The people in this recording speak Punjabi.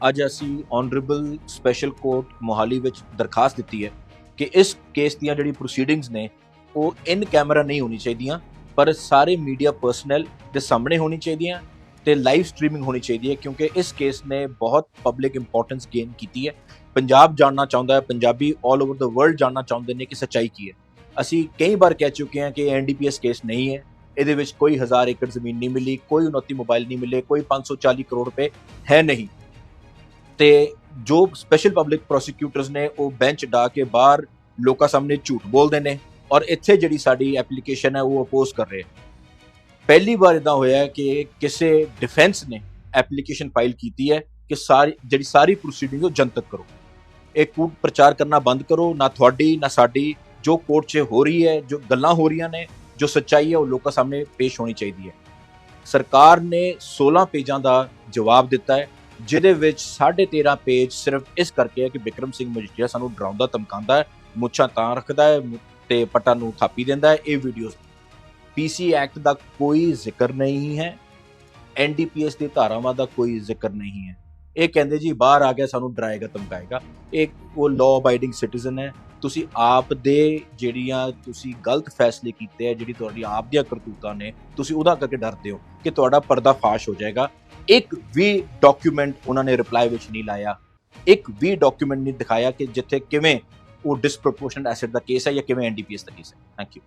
ਅੱਜ ਅਸੀਂ ਆਨਰੇਬਲ ਸਪੈਸ਼ਲ ਕੋਰਟ ਮੋਹਾਲੀ ਵਿੱਚ ਦਰਖਾਸਤ ਦਿੱਤੀ ਹੈ ਕਿ ਇਸ ਕੇਸ ਦੀਆਂ ਜਿਹੜੀ ਪ੍ਰੋਸੀਡਿੰਗਸ ਨੇ, ਉਹ ਇਨ ਕੈਮਰਾ ਨਹੀਂ ਹੋਣੀ ਚਾਹੀਦੀਆਂ, ਪਰ ਸਾਰੇ ਮੀਡੀਆ ਪਰਸਨਲ ਦੇ ਸਾਹਮਣੇ ਹੋਣੀ ਚਾਹੀਦੀਆਂ ਤੇ ਲਾਈਵ ਸਟ੍ਰੀਮਿੰਗ ਹੋਣੀ ਚਾਹੀਦੀ ਹੈ, ਕਿਉਂਕਿ ਇਸ ਕੇਸ ਨੇ ਬਹੁਤ ਪਬਲਿਕ ਇੰਪੋਰਟੈਂਸ ਗੇਨ ਕੀਤੀ ਹੈ। ਪੰਜਾਬ ਜਾਣਨਾ ਚਾਹੁੰਦਾ ਹੈ, ਪੰਜਾਬੀ 올 ਓਵਰ ਦ ਵਰਲਡ ਜਾਣਨਾ ਚਾਹੁੰਦੇ ਨੇ ਕਿ ਸੱਚਾਈ ਕੀ ਹੈ। ਅਸੀਂ ਕਈ ਵਾਰ ਕਹਿ ਚੁੱਕੇ ਹਾਂ ਕਿ ਐਨਡੀਪੀਐਸ ਕੇਸ ਨਹੀਂ ਹੈ, ਇਹਦੇ ਵਿੱਚ ਕੋਈ ਹਜ਼ਾਰ ਏਕੜ ਜ਼ਮੀਨ ਨਹੀਂ ਮਿਲੀ, ਕੋਈ 29 ਮੋਬਾਈਲ ਨਹੀਂ ਮਿਲੇ, ਕੋਈ 540 ਕਰੋੜ ਰੁਪਏ ਹੈ ਨਹੀਂ। ਤੇ ਜੋ ਸਪੈਸ਼ਲ ਪਬਲਿਕ ਪ੍ਰੋਸੀਕਿਊਟਰਸ ਨੇ ਉਹ ਬੈਂਚ ਡਾ ਕੇ ਬਾਹਰ ਲੋਕਾਂ ਸਾਹਮਣੇ ਝੂਠ ਬੋਲਦੇ ਨੇ ਔਰ ਇੱਥੇ ਜਿਹੜੀ ਸਾਡੀ ਐਪਲੀਕੇਸ਼ਨ ਹੈ ਉਹ ਅਪੋਜ਼ ਕਰ ਰਹੇ ਪਹਿਲੀ ਵਾਰ ਇਦਾਂ ਹੋਇਆ ਕਿ ਕਿਸੇ ਡਿਫੈਂਸ ਨੇ ਐਪਲੀਕੇਸ਼ਨ ਫਾਈਲ ਕੀਤੀ ਹੈ ਕਿ ਸਾਰੀ, ਜਿਹੜੀ ਸਾਰੀ ਪ੍ਰੋਸੀਡਿੰਗ ਉਹ ਜਨਤਕ ਕਰੋ। ਇਹ ਕੂਟ ਪ੍ਰਚਾਰ ਕਰਨਾ ਬੰਦ ਕਰੋ, ਨਾ ਤੁਹਾਡੀ, ਨਾ ਸਾਡੀ, ਜੋ ਕੋਰਟ 'ਚ ਹੋ ਰਹੀ ਹੈ, ਜੋ ਗੱਲਾਂ ਹੋ ਰਹੀਆਂ ਨੇ, ਜੋ ਸੱਚਾਈ ਹੈ, ਉਹ ਲੋਕਾਂ ਸਾਹਮਣੇ ਪੇਸ਼ ਹੋਣੀ ਚਾਹੀਦੀ ਹੈ। ਸਰਕਾਰ ਨੇ 16 ਪੇਜਾਂ ਦਾ ਜਵਾਬ ਦਿੱਤਾ ਹੈ। ਜਿਹਦੇ ਵਿੱਚ 13.5 ਪੇਜ ਸਿਰਫ ਇਸ ਕਰਕੇ ਹੈ ਕਿ ਵਿਕਰਮ ਸਿੰਘ ਮਜੀਠੀਆ ਸਾਨੂੰ ਡਰਾਉਂਦਾ, ਧਮਕਾਉਂਦਾ ਹੈ, ਮੁੱਛਾਂ ਤਾਂ ਰੱਖਦਾ ਹੈ ਮੁ- ਤੇ ਪੱਟਾਂ ਨੂੰ ਥਾਪੀ ਦਿੰਦਾ ਹੈ। ਇਹ ਵੀਡੀਓਜ਼ ਪੀਸੀ ਐਕਟ ਦਾ ਕੋਈ ਜ਼ਿਕਰ ਨਹੀਂ ਹੈ। ਐਨਡੀਪੀਐਸ ਦੀ ਧਾਰਾਵਾਂ ਦਾ ਕੋਈ ਜ਼ਿਕਰ ਨਹੀਂ ਹੈ। ਇਹ ਕਹਿੰਦੇ ਜੀ ਬਾਹਰ ਆ ਗਿਆ, ਸਾਨੂੰ ਡਰਾਏਗਾ, ਧਮਕਾਏਗਾ। ਇਹ ਉਹ ਲਾਅ ਅਬਾਈਡਿੰਗ ਸਿਟੀਜ਼ਨ ਹੈ। ਤੁਸੀਂ ਆਪ ਦੇ ਜਿਹੜੀਆਂ ਤੁਸੀਂ ਗਲਤ ਫੈਸਲੇ ਕੀਤੇ ਆ, ਜਿਹੜੀ ਤੁਹਾਡੀ ਆਪ ਦੀਆਂ ਕਰਤੂਤਾਂ ਨੇ, ਤੁਸੀਂ ਉਹਦਾ ਕਰਕੇ ਡਰਦੇ ਹੋ ਕਿ ਤੁਹਾਡਾ ਪਰਦਾ ਫਾਸ਼ ਹੋ ਜਾਏਗਾ। ਇੱਕ ਵੀ ਡਾਕੂਮੈਂਟ ਉਹਨਾਂ ਨੇ ਰਿਪਲਾਈ ਵਿੱਚ ਨਹੀਂ ਲਾਇਆ। ਇੱਕ ਵੀ ਡਾਕੂਮੈਂਟ ਨਹੀਂ ਦਿਖਾਇਆ ਕਿ ਜਿੱਥੇ ਕਿਵੇਂ ਉਹ ਡਿਸਪ੍ਰੋਪੋਰਸ਼ਨਟ ਐਸੈਟ ਦਾ ਕੇਸ ਹੈ ਜਾਂ ਕਿਵੇਂ ਐਨਡੀਪੀਐਸ ਦਾ ਕੇਸ ਹੈ। Thank you